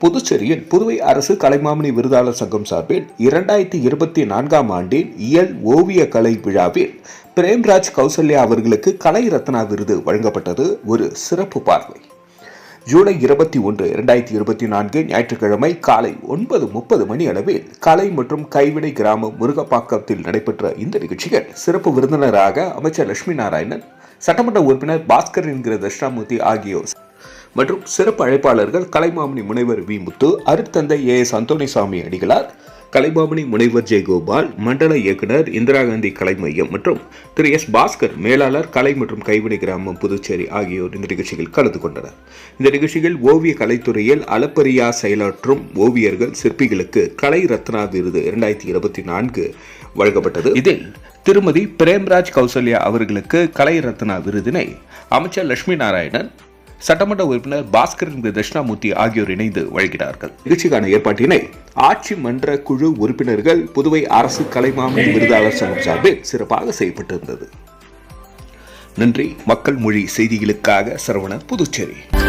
புதுச்சேரியில் புதுவை அரசு கலைமாமணி விருதாளர் சங்கம் சார்பில் இரண்டாயிரத்தி இருபத்தி நான்காம் ஆண்டின் இயல் ஓவிய கலை விழாவில் பிரேம்ராஜ் கௌசல்யா அவர்களுக்கு கலை ரத்னா விருது வழங்கப்பட்டது ஒரு சிறப்பு பார்வை. ஜூலை இருபத்தி ஒன்று இரண்டாயிரத்தி இருபத்தி நான்கு ஞாயிற்றுக்கிழமை காலை ஒன்பது முப்பது மணி அளவில் கலை மற்றும் கைவினை கிராமம் முருகப்பாக்கத்தில் நடைபெற்ற இந்த நிகழ்ச்சியில் சிறப்பு விருந்தினராக அமைச்சர் லட்சுமி நாராயணன் சட்டமன்ற உறுப்பினர் பாஸ்கர் என்கிற தட்சிணாமூர்த்தி ஆகியோர் மற்றும் சிறப்பு அழைப்பாளர்கள் கலைமாமணி முனைவர் வி முத்து அருட்தந்தை ஏ எஸ் அந்தோணிசாமி அடிகளார் கலைமாமணி முனைவர் ஜெயகோபால் மண்டல இயக்குனர் இந்திரா காந்தி கலை மையம் மற்றும் திரு எஸ் பாஸ்கர் மேலாளர் கலை மற்றும் கைவினை கிராமம் புதுச்சேரி ஆகியோர் இந்த நிகழ்ச்சியில் கலந்து கொண்டனர். இந்த நிகழ்ச்சியில் ஓவிய கலைத்துறையில் அளப்பரியா செயலாற்றும் ஓவியர்கள் சிற்பிகளுக்கு கலை ரத்னா விருது இரண்டாயிரத்தி இருபத்தி நான்கு வழங்கப்பட்டது. இதில் திருமதி பிரேம்ராஜ் கௌசல்யா அவர்களுக்கு கலை ரத்னா விருதினை அமைச்சர் லட்சுமி நாராயணன் சட்டமன்ற உறுப்பினர் பாஸ்கர் தட்சிணாமூர்த்தி ஆகியோர் இணைந்து வழங்கினார்கள். நிகழ்ச்சிக்கான ஏற்பாட்டினை ஆட்சி மன்ற குழு உறுப்பினர்கள் புதுவை அரசு கலைமாமணி விருதாளர் சங்கம் சார்பில் சிறப்பாக செய்யப்பட்டிருந்தது. நன்றி. மக்கள் மொழி செய்திகளுக்காக சரவண புதுச்சேரி.